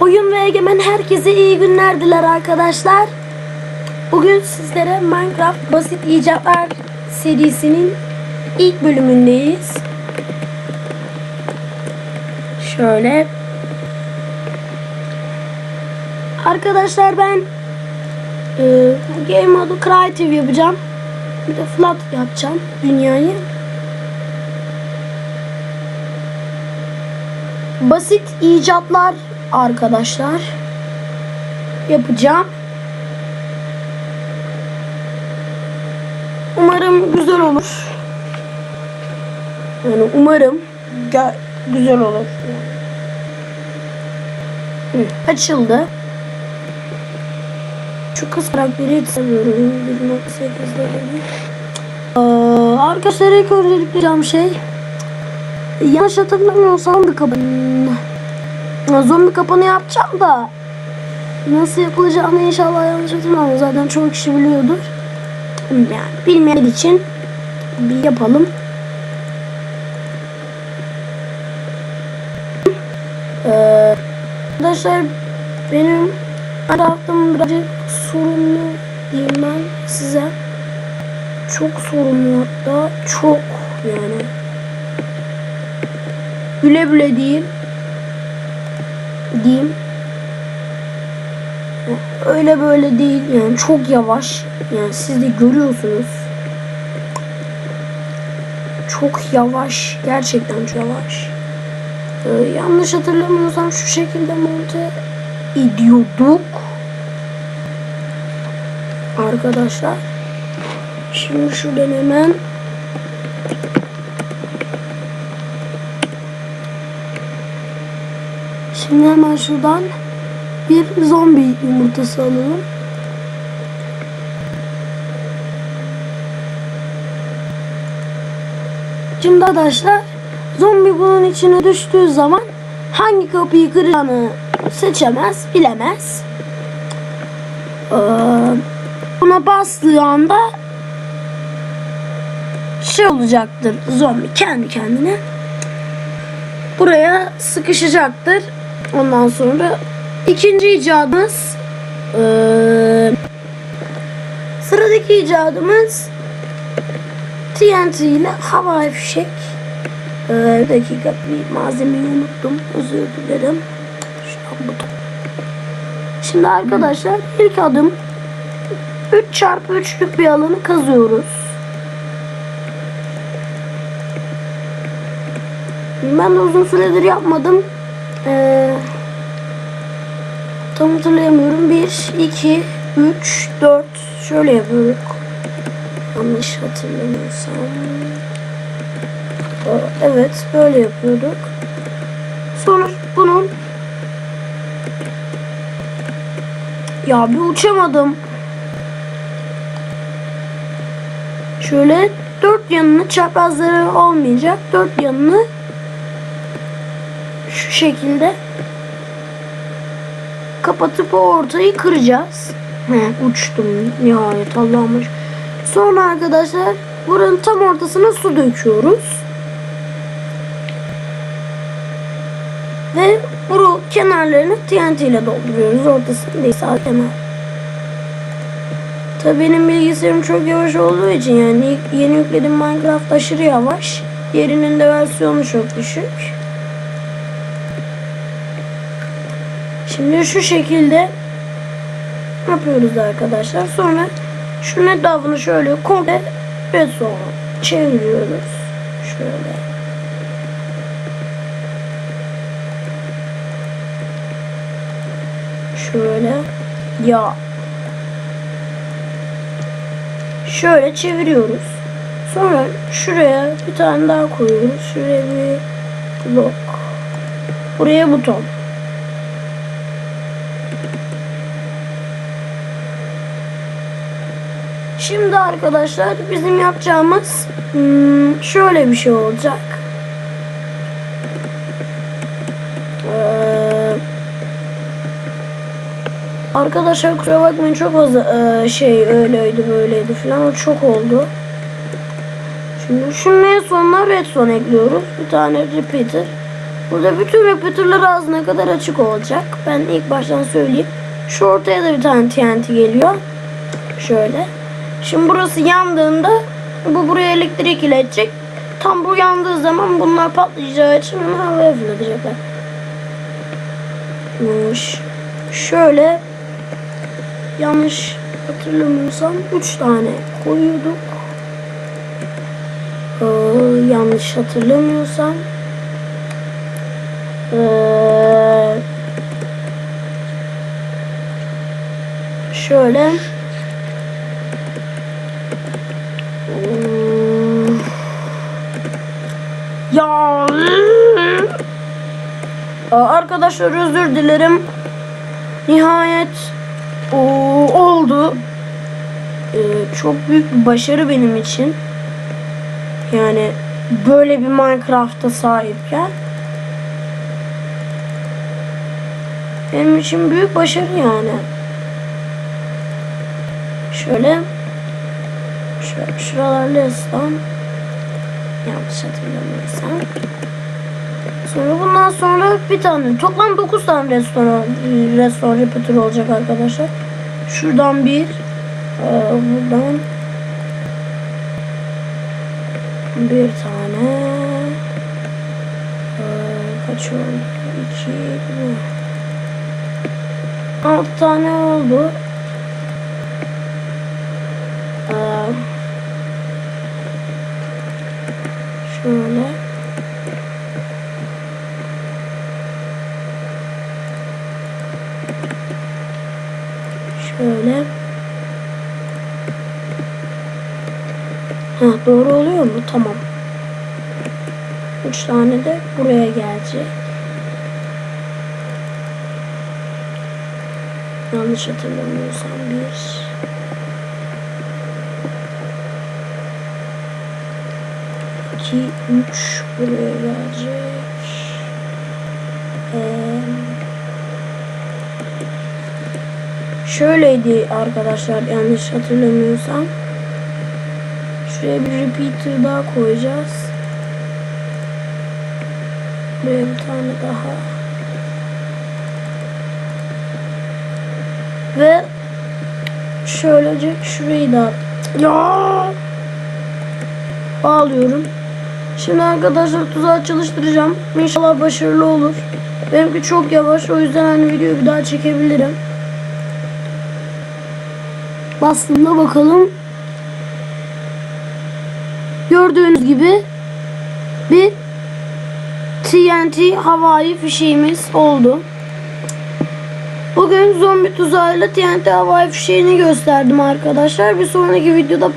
Oyun ve Egemen herkese iyi günler diler arkadaşlar. Bugün sizlere Minecraft Basit İcatlar serisinin ilk bölümündeyiz. Şöyle. Arkadaşlar ben e, game modu creative yapacağım. Bir de flat yapacağım dünyayı. Basit icatlar arkadaşlar yapacağım. Umarım güzel olur. Yani umarım güzel olur. Hı, açıldı. Şu kız karakteri hiç seviyorum. 1.8'de benim. Ee, arkadaşlar ilk öncelikle şey yanlış hatırlamıyorsam zombi kapanı zombi kapanı yapacağım da nasıl yapılacağını inşallah yanlış hatırlamam zaten çoğu kişi biliyordur. Yani bilmeyen için bir yapalım. Ee, arkadaşlar benim hayatım birazcık sorunlu diyeyim ben size. Çok sorunlu hatta çok yani. Güle bile değil diyeyim. Öyle böyle değil yani çok yavaş. Yani siz de görüyorsunuz. Çok yavaş gerçekten çok yavaş. Ee, yanlış hatırlamıyorsam şu şekilde monte ediyorduk. Arkadaşlar şimdi şuradan hemen Şimdi hemen şuradan bir zombi yumurtası alalım. Şimdi arkadaşlar zombi bunun içine düştüğü zaman hangi kapıyı kıracağını seçemez, bilemez. Ee, buna bastığı anda şey olacaktır zombi kendi kendine buraya sıkışacaktır. Ondan sonra ikinci icadımız eee, sıradaki icadımız TNT ile havai fişek. Eee, bir dakika bir malzemeyi unuttum. Özür dilerim. Şuradan buton. Şimdi arkadaşlar ilk adım 3 çarpı 3'lük bir alanı kazıyoruz. Ben de uzun süredir yapmadım. Ee, tam hatırlayamıyorum. 1, 2, 3, 4 şöyle yapıyorduk. Yanlış hatırlamıyorsam. Evet böyle yapıyorduk. Sonra bunun ya bir uçamadım. Şöyle dört yanını çaprazları olmayacak. Dört yanını şekilde kapatıp ortayı kıracağız. He, uçtum. Nihayet Allah'ım. Sonra arkadaşlar buranın tam ortasına su döküyoruz. Ve bu kenarlarını TNT ile dolduruyoruz. Ortasını değil kenar. Tabii benim bilgisayarım çok yavaş olduğu için yani yeni yüklediğim Minecraft aşırı yavaş. Yerinin de versiyonu çok düşük. Şimdi şu şekilde yapıyoruz arkadaşlar. Sonra şunun etrafını şöyle komple ve sonra çeviriyoruz. Şöyle. Şöyle. Ya. Şöyle çeviriyoruz. Sonra şuraya bir tane daha koyuyoruz. Şuraya bir blok. Buraya buton. Şimdi arkadaşlar bizim yapacağımız hmm, şöyle bir şey olacak. Ee, arkadaşlar kusura bakmayın çok fazla e, şey öyleydi böyleydi falan o çok oldu. Şimdi şunun en sonuna redstone ekliyoruz. Bir tane repeater. Burada bütün repeatörler ağzına kadar açık olacak. Ben ilk baştan söyleyeyim. Şu ortaya da bir tane TNT geliyor. Şöyle. Şimdi burası yandığında bu buraya elektrik iletecek. Tam bu yandığı zaman bunlar patlayacağı için hemen havaya fırlatacaklar. Ş- Şöyle yanlış hatırlamıyorsam 3 tane koyuyorduk. Ee, yanlış hatırlamıyorsam ee, şöyle arkadaşlar özür dilerim nihayet o, oldu Ee, çok büyük bir başarı benim için yani böyle bir Minecraft'a sahipken benim için büyük başarı yani. Şöyle şöyle şuralar reston yanlış hatırlamıyorsam. Sonra bundan sonra bir tane toplam 9 tane restoran restoran repeatör olacak arkadaşlar. Şuradan bir e, buradan bir tane e, kaç oldu? İki bu. Altı tane oldu. E, şöyle. Şöyle. Ha, doğru oluyor mu? Tamam. Üç tane de buraya gelecek. Yanlış hatırlamıyorsam bir. İki, üç buraya gelecek. Ee, şöyleydi arkadaşlar yanlış hatırlamıyorsam. Şuraya bir repeater daha koyacağız. Buraya bir tane daha. Ve şöylece şurayı da ya bağlıyorum. Şimdi arkadaşlar tuzağı çalıştıracağım. İnşallah başarılı olur. Benimki çok yavaş o yüzden hani videoyu bir daha çekebilirim. Bastığımda bakalım. Gördüğünüz gibi bir TNT havai fişeğimiz oldu. Bugün zombi tuzağıyla TNT havai fişeğini gösterdim arkadaşlar. Bir sonraki videoda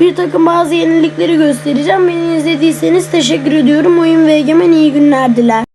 bir takım bazı yenilikleri göstereceğim. Beni izlediyseniz teşekkür ediyorum. Oyun ve Egemen iyi günler diler.